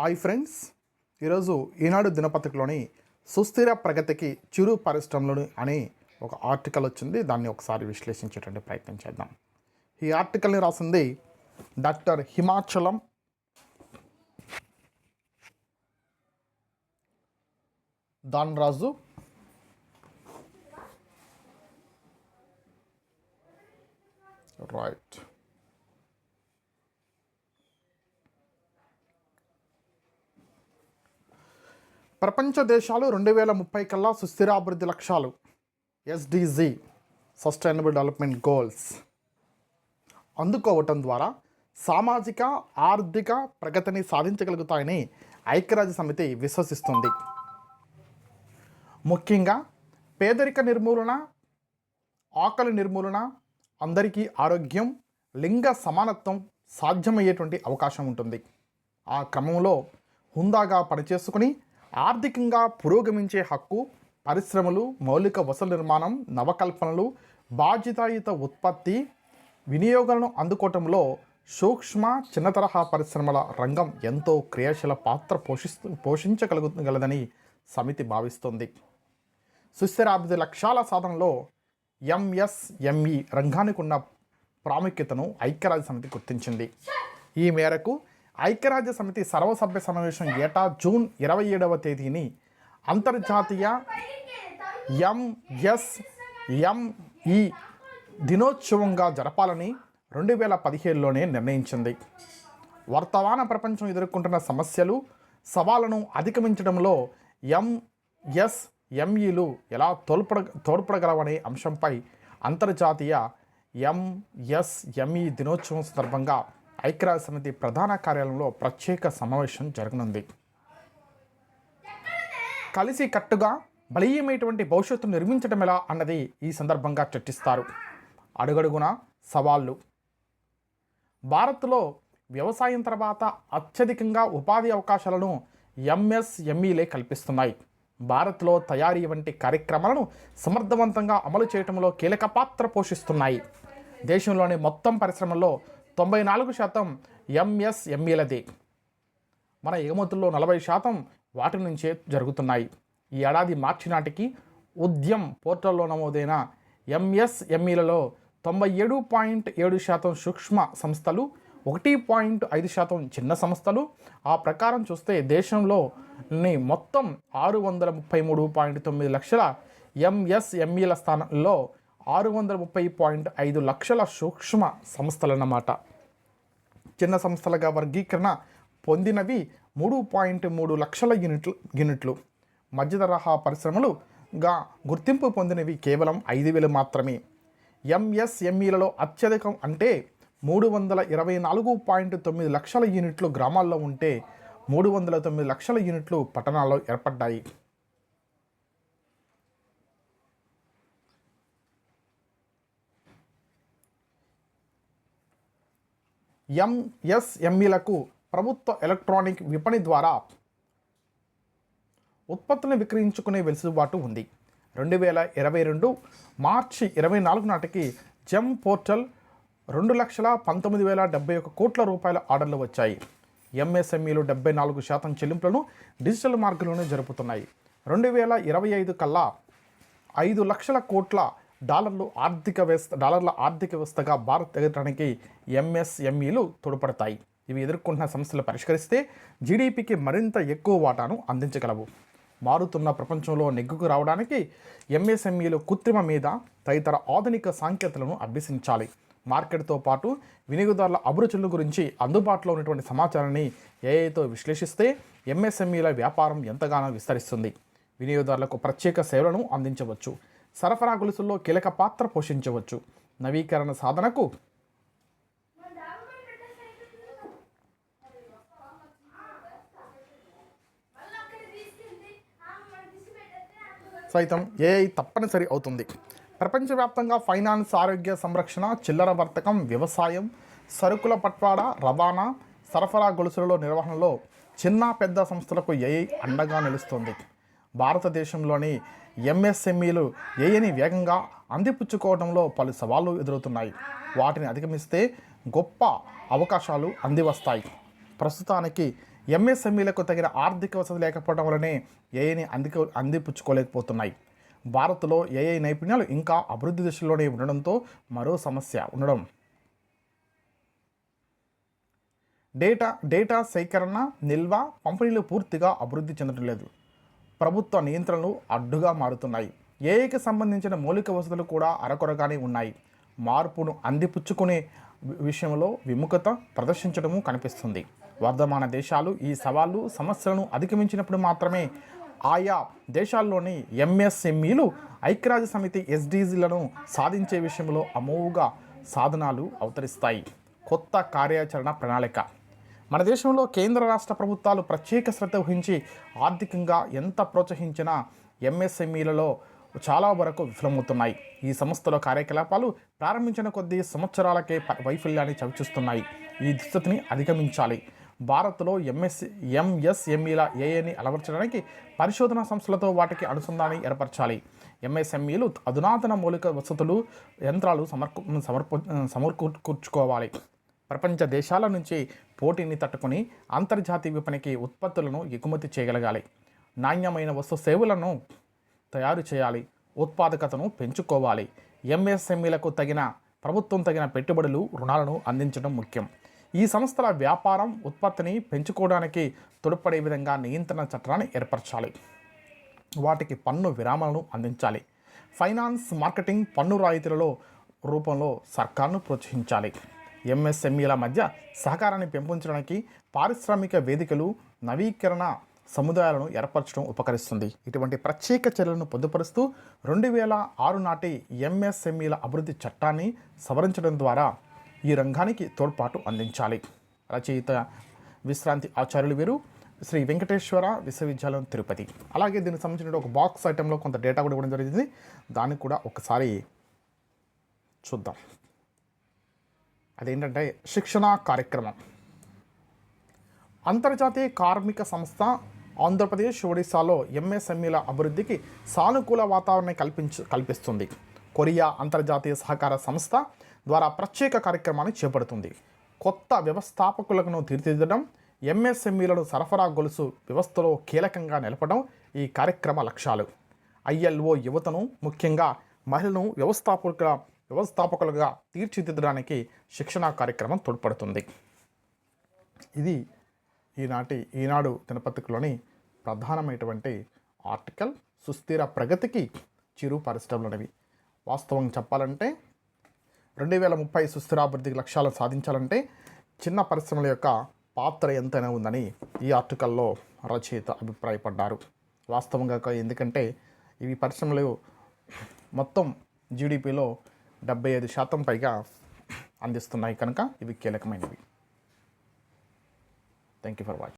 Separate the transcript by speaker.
Speaker 1: Hi friends. ఈరోజు ఈనాడు దినపత్రికలోని సుస్థిర ప్రగతికి చిరు పరిశ్రమలు అని ఒక ఆర్టికల్ వచ్చింది. దాన్ని ఒకసారి విశ్లేషించేటువంటి ప్రయత్నం చేద్దాం. ఈ ఆర్టికల్ని రాసింది డాక్టర్ హిమాచలం దాన్ ప్రపంచ దేశాలు రెండు వేల ముప్పై కల్లా సుస్థిరాభివృద్ధి లక్ష్యాలు. ఎస్డిజి సస్టైనబుల్ డెవలప్మెంట్ గోల్స్ అందుకోవటం ద్వారా సామాజిక ఆర్థిక ప్రగతిని సాధించగలుగుతాయని ఐక్యరాజ్య సమితి విశ్వసిస్తుంది. ముఖ్యంగా పేదరిక నిర్మూలన ఆకలి నిర్మూలన అందరికీ ఆరోగ్యం లింగ సమానత్వం సాధ్యమయ్యేటువంటి అవకాశం ఉంటుంది. ఆ క్రమంలో హుందాగా పనిచేసుకుని ఆర్థికంగా పురోగమించే హక్కు పరిశ్రమలు మౌలిక వసతుల నిర్మాణం నవకల్పనలు బాధ్యతాయుత ఉత్పత్తి వినియోగాలను అందుకోవటంలో సూక్ష్మ చిన్న తరహా పరిశ్రమల రంగం ఎంతో క్రియాశీల పాత్ర పోషిస్తూ పోషించగలుగుతగలదని సమితి భావిస్తుంది. సుస్థిరాభివృద్ధి లక్ష్యాల సాధనలో ఎంఎస్ఎంఈ రంగానికి ఉన్న ప్రాముఖ్యతను ఐక్యరాజ్య సమితి గుర్తించింది. ఈ మేరకు ఐక్యరాజ్య సమితి సర్వసభ్య సమావేశం ఏటా? జూన్ ఇరవై ఏడవ తేదీని అంతర్జాతీయ ఎంఎస్ఎంఈ దినోత్సవంగా జరపాలని రెండు వేల పదిహేడులోనే నిర్ణయించింది. వర్తమాన ప్రపంచం ఎదుర్కొంటున్న సమస్యలు సవాళ్ళను అధిగమించడంలో ఎంఎస్ఎంఈలు ఎలా తోడ్పడ తోడ్పడగలవనే అంశంపై అంతర్జాతీయ ఎంఎస్ఎంఈ దినోత్సవం సందర్భంగా ఐక్యరాజ్య సమితి ప్రధాన కార్యాలయంలో ప్రత్యేక సమావేశం జరగనుంది. కలిసి కట్టుగా బలీయమైనటువంటి భవిష్యత్తు నిర్మించడం ఎలా అన్నది ఈ సందర్భంగా చర్చిస్తారు. అడుగడుగున సవాళ్ళు భారత్లో వ్యవసాయం తర్వాత అత్యధికంగా ఉపాధి అవకాశాలను ఎంఎస్ఎంఈలే కల్పిస్తున్నాయి. భారత్లో తయారీ వంటి కార్యక్రమాలను సమర్థవంతంగా అమలు చేయడంలో కీలక పాత్ర పోషిస్తున్నాయి. దేశంలోని మొత్తం పరిశ్రమల్లో తొంభై నాలుగు శాతం ఎంఎస్ఎంఈలదే. మన ఎగుమతుల్లో నలభై శాతం వాటి నుంచే జరుగుతున్నాయి. ఈ ఏడాది మార్చి నాటికి ఉద్యమ్ పోర్టల్లో నమోదైన ఎంఎస్ఎంఈలలో తొంభై ఏడు పాయింట్ ఏడు శాతం సూక్ష్మ సంస్థలు ఒకటి పాయింట్ ఐదు శాతం చిన్న సంస్థలు. ఆ ప్రకారం చూస్తే దేశంలోని మొత్తం ఆరు వందల ముప్పై మూడు పాయింట్ తొమ్మిది లక్షల ఎంఎస్ఎంఈల స్థానంలో ఆరు వందల ముప్పై పాయింట్ ఐదు లక్షల సూక్ష్మ సంస్థలన్నమాట. చిన్న సంస్థలుగా వర్గీకరణ పొందినవి మూడు పాయింట్ మూడు లక్షల యూనిట్లు యూనిట్లు. మధ్య తరహా పరిశ్రమలుగా గుర్తింపు పొందినవి కేవలం ఐదు వేలు మాత్రమే. ఎంఎస్ఎంఈలలో అత్యధికం అంటే మూడు వందల ఇరవై నాలుగు పాయింట్ తొమ్మిది లక్షల యూనిట్లు గ్రామాల్లో ఉంటే మూడు వందల తొమ్మిది లక్షల యూనిట్లు పట్టణాల్లో ఏర్పడ్డాయి. ఎంఎస్ఎంఈలకు ప్రభుత్వ ఎలక్ట్రానిక్ విపణి ద్వారా ఉత్పత్తులను విక్రయించుకునే వెసులుబాటు ఉంది. రెండు వేల ఇరవై రెండు మార్చి ఇరవై నాలుగు నాటికి జెమ్ పోర్టల్ రెండు లక్షల పంతొమ్మిది వేల డెబ్బై ఒక కోట్ల రూపాయల ఆర్డర్లు వచ్చాయి. ఎంఎస్ఎంఈలు డెబ్బై నాలుగు శాతం చెల్లింపులను డిజిటల్ మార్గంలోనే జరుపుతున్నాయి. రెండు వేల ఇరవై ఐదు కల్లా ఐదు లక్షల కోట్ల డాలర్లు ఆర్థిక వ్యవస్థ డాలర్ల ఆర్థిక వ్యవస్థగా భారత్ ఎదగడానికి ఎంఎస్ఎంఈలు తోడ్పడతాయి. ఇవి ఎదుర్కొంటున్న సమస్యలు పరిష్కరిస్తే జీడిపికి మరింత ఎక్కువ వాటాను అందించగలవు. మారుతున్న ప్రపంచంలో నెగ్గుకు రావడానికి ఎంఎస్ఎంఈలు కృత్రిమ మీద తదితర ఆధునిక సాంకేతికలను అభ్యసించాలి. మార్కెట్తో పాటు వినియోగదారుల అభిరుచుల గురించి అందుబాటులో ఉన్నటువంటి సమాచారాన్ని ఏఐతో విశ్లేషిస్తే ఎంఎస్ఎంఈల వ్యాపారం ఎంతగానో విస్తరిస్తుంది. వినియోగదారులకు ప్రత్యేక సేవలను అందించవచ్చు. సరఫరా గొలుసుల్లో కీలక పాత్ర పోషించవచ్చు. నవీకరణ సాధనకు సైతం ఏఐ తప్పనిసరి అవుతుంది. ప్రపంచవ్యాప్తంగా ఫైనాన్స్ ఆరోగ్య సంరక్షణ చిల్లర వర్తకం వ్యవసాయం సరుకుల పట్వాడా రవాణా సరఫరా గొలుసులలో నిర్వహణలో చిన్న పెద్ద సంస్థలకు ఏఐ అండగా నిలుస్తుంది. భారతదేశంలోని ఎంఎస్ఎంఈలు ఏయని వేగంగా అందిపుచ్చుకోవడంలో పలు సవాళ్ళు ఎదురవుతున్నాయి. వాటిని అధిగమిస్తే గొప్ప అవకాశాలు అందివస్తాయి. ప్రస్తుతానికి ఎంఎస్ఎంఈలకు తగిన ఆర్థిక వసతి లేకపోవడం వల్లనే ఏఐని అందిక అందిపుచ్చుకోలేకపోతున్నాయి. భారత్లో ఏఐ నైపుణ్యాలు ఇంకా అభివృద్ధి దశలోనే ఉండడంతో మరో సమస్య ఉండడం. డేటా డేటా సేకరణ నిల్వ పంపిణీలు పూర్తిగా అభివృద్ధి చెందడం లేదు. ప్రభుత్వ నియంత్రణలు అడ్డుగా మారుతున్నాయి. ఏఐకి సంబంధించిన మౌలిక వసతులు కూడా అరకొరగానే ఉన్నాయి. మార్పును అందిపుచ్చుకునే విషయంలో విముఖత ప్రదర్శించడము కనిపిస్తుంది. వర్ధమాన దేశాలు ఈ సవాళ్ళు సమస్యలను అధిగమించినప్పుడు మాత్రమే ఆయా దేశాల్లోని ఎంఎస్ఎంఈలు ఐక్యరాజ్య సమితి ఎస్డీజీలను సాధించే విషయంలో అమోఘ సాధనాలు అవతరిస్తాయి. కొత్త కార్యాచరణ ప్రణాళిక మన దేశంలో కేంద్ర రాష్ట్ర ప్రభుత్వాలు ప్రత్యేక శ్రద్ధ వహించి ఆర్థికంగా ఎంత ప్రోత్సహించినా ఎంఎస్ఎంఈలలో చాలా వరకు విఫలమవుతున్నాయి. ఈ సంస్థల కార్యకలాపాలు ప్రారంభించిన కొద్దీ సంవత్సరాలకే వైఫల్యాన్ని చవిచూస్తున్నాయి. ఈ దుస్థితిని అధిగమించాలి. భారత్లో ఎంఎస్ ఎంఎస్ఎంఈల ఏఏని అలవర్చడానికి పరిశోధనా సంస్థలతో వాటికి అనుసంధానం ఏర్పరచాలి. ఎంఎస్ఎంఈలు అధునాతన మౌలిక వసతులు యంత్రాలు సమర్కు సమర్పు సమర్కూర్చుకోవాలి ప్రపంచ దేశాల నుంచి పోటీని తట్టుకొని అంతర్జాతీయ విపణికి ఉత్పత్తులను ఎగుమతి చేయగలగాలి. నాణ్యమైన వస్తు సేవలను తయారు చేయాలి. ఉత్పాదకతను పెంచుకోవాలి. ఎంఎస్ఎంఈలకు తగిన ప్రభుత్వం తగిన పెట్టుబడులు రుణాలను అందించడం ముఖ్యం. ఈ సంస్థల వ్యాపారం ఉత్పత్తిని పెంచుకోవడానికి తోడ్పడే విధంగా నియంత్రణ చట్టాన్ని ఏర్పరచాలి. వాటికి పన్ను విరామాలను అందించాలి. ఫైనాన్స్ మార్కెటింగ్ పన్ను రాయితీలలో రూపంలో సర్కార్ను ప్రోత్సహించాలి. ఎంఎస్ఎంఈల మధ్య సహకారాన్ని పెంపొందడానికి పారిశ్రామిక వేదికలు నవీకరణ సముదాయాలను ఏర్పరచడం ఉపకరిస్తుంది. ఇటువంటి ప్రత్యేక చర్యలను పొందుపరుస్తూ రెండు వేల ఆరు నాటి ఎంఎస్ఎంఈల అభివృద్ధి చట్టాన్ని సవరించడం ద్వారా ఈ రంగానికి తోడ్పాటు అందించాలి. రచయిత విశ్రాంతి ఆచార్యులు వీరు శ్రీ వెంకటేశ్వర విశ్వవిద్యాలయం తిరుపతి. అలాగే దీనికి సంబంధించిన ఒక బాక్స్ ఐటెంలో కొంత డేటా కూడా ఇవ్వడం జరిగింది. దాన్ని కూడా ఒకసారి చూద్దాం. అదేంటంటే శిక్షణ కార్యక్రమం. అంతర్జాతీయ కార్మిక సంస్థ ఆంధ్రప్రదేశ్ ఒడిశాలో ఎంఎస్ఎంఈల అభివృద్ధికి సానుకూల వాతావరణం కల్పించు కల్పిస్తుంది. కొరియా అంతర్జాతీయ సహకార సంస్థ ద్వారా ప్రత్యేక కార్యక్రమాన్ని చేపడుతుంది. కొత్త వ్యవస్థాపకులను తీర్చిదిద్దడం ఎంఎస్ఎంఈలను సరఫరా గొలుసు వ్యవస్థలో కీలకంగా నిలపడం ఈ కార్యక్రమ లక్ష్యాలు. ఐఎల్ఓ యువతను ముఖ్యంగా మహిళను వ్యవస్థాపకుల వ్యవస్థాపకులుగా తీర్చిదిద్దడానికి శిక్షణ కార్యక్రమం తోడ్పడుతుంది. ఇది ఈనాటి ఈనాడు దినపత్రికలోని ప్రధానమైనటువంటి ఆర్టికల్. సుస్థిర ప్రగతికి చిరు పరిశ్రమలనేవి వాస్తవం చెప్పాలంటే రెండు వేల ముప్పై సుస్థిరాభివృద్ధి లక్ష్యాలను సాధించాలంటే చిన్న పరిశ్రమల యొక్క పాత్ర ఎంతైనా ఉందని ఈ ఆర్టికల్లో రచయిత అభిప్రాయపడ్డారు. వాస్తవంగా ఎందుకంటే ఇవి పరిశ్రమలు మొత్తం జీడిపిలో డెబ్బై ఐదు శాతం పైగా అందిస్తున్నాయి కనుక ఇవి కీలకమైనవి. Thank you for watching